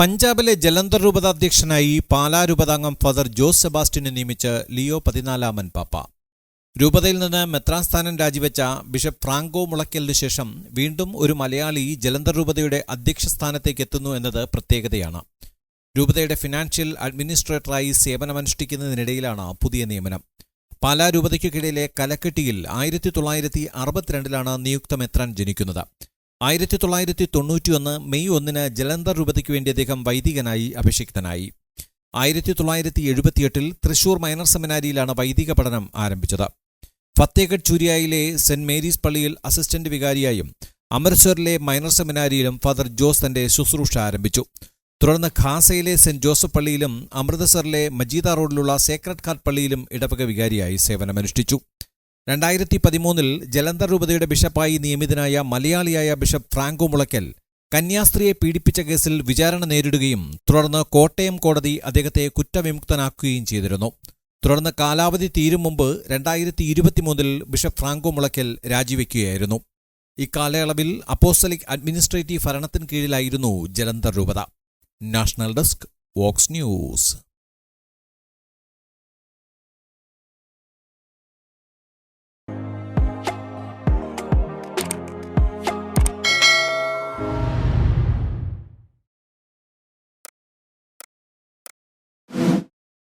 പഞ്ചാബിലെ ജലന്ധർ രൂപതാധ്യക്ഷനായി പാലാ രൂപതാംഗം ഫാദർ ജോസ് സെബാസ്റ്റ്യനെ നിയമിച്ച് ലിയോ പതിനാലാമൻ പാപ്പ. രൂപതയിൽ നിന്ന് മെത്രാസ്ഥാനം രാജിവെച്ച ബിഷപ്പ് ഫ്രാങ്കോ മുളയ്ക്കലിനു ശേഷം വീണ്ടും ഒരു മലയാളി ജലന്ധർ രൂപതയുടെ അധ്യക്ഷ സ്ഥാനത്തേക്ക് എത്തുന്നു എന്നത് പ്രത്യേകതയാണ്. രൂപതയുടെ ഫിനാൻഷ്യൽ അഡ്മിനിസ്ട്രേറ്ററായി സേവനമനുഷ്ഠിക്കുന്നതിനിടയിലാണ് പുതിയ നിയമനം. പാലാ രൂപതയ്ക്കു കീഴിലെ കലക്കെട്ടിയിൽ ആയിരത്തി തൊള്ളായിരത്തി അറുപത്തിരണ്ടിലാണ് നിയുക്ത മെത്രാൻ ജനിക്കുന്നത്. ആയിരത്തി തൊള്ളായിരത്തി തൊണ്ണൂറ്റിയൊന്ന് മെയ് ഒന്നിന് ജലന്ധർ രൂപതയ്ക്ക് വേണ്ടി അദ്ദേഹം വൈദികനായി അഭിഷിക്തനായി. ആയിരത്തി തൊള്ളായിരത്തി എഴുപത്തിയെട്ടിൽ തൃശൂർ മൈനർ സെമിനാരിയിലാണ് വൈദിക പഠനം ആരംഭിച്ചത്. ഫത്തേഗഡ് ചൂരിയായിലെ സെന്റ് മേരീസ് പള്ളിയിൽ അസിസ്റ്റന്റ് വികാരിയായും അമൃത്സറിലെ മൈനർ സെമിനാരിയിലും ഫാദർ ജോസ് തന്റെ ശുശ്രൂഷ ആരംഭിച്ചു. തുടർന്ന് ഖാസയിലെ സെന്റ് ജോസഫ് പള്ളിയിലും അമൃതസറിലെ മജീദ റോഡിലുള്ള സേക്രഡ് ഹാർട്ട് പള്ളിയിലും ഇടവക വികാരിയായി സേവനമനുഷ്ഠിച്ചു. രണ്ടായിരത്തി പതിമൂന്നിൽ ജലന്ധർ രൂപതയുടെ ബിഷപ്പായി നിയമിതനായ മലയാളിയായ ബിഷപ്പ് ഫ്രാങ്കോ മുളയ്ക്കൽ കന്യാസ്ത്രീയെ പീഡിപ്പിച്ച കേസിൽ വിചാരണ നേരിടുകയും തുടർന്ന് കോട്ടയം കോടതി അദ്ദേഹത്തെ കുറ്റവിമുക്തനാക്കുകയും ചെയ്തിരുന്നു. തുടർന്ന് കാലാവധി തീരും മുമ്പ് രണ്ടായിരത്തി ഇരുപത്തിമൂന്നിൽ ബിഷപ്പ് ഫ്രാങ്കോ മുളയ്ക്കൽ രാജിവെക്കുകയായിരുന്നു. ഇക്കാലയളവിൽ അപ്പോസ്റ്റലിക് അഡ്മിനിസ്ട്രേറ്റീവ് ഭരണത്തിന് കീഴിലായിരുന്നു ജലന്ധർ രൂപത. National desk Vox news.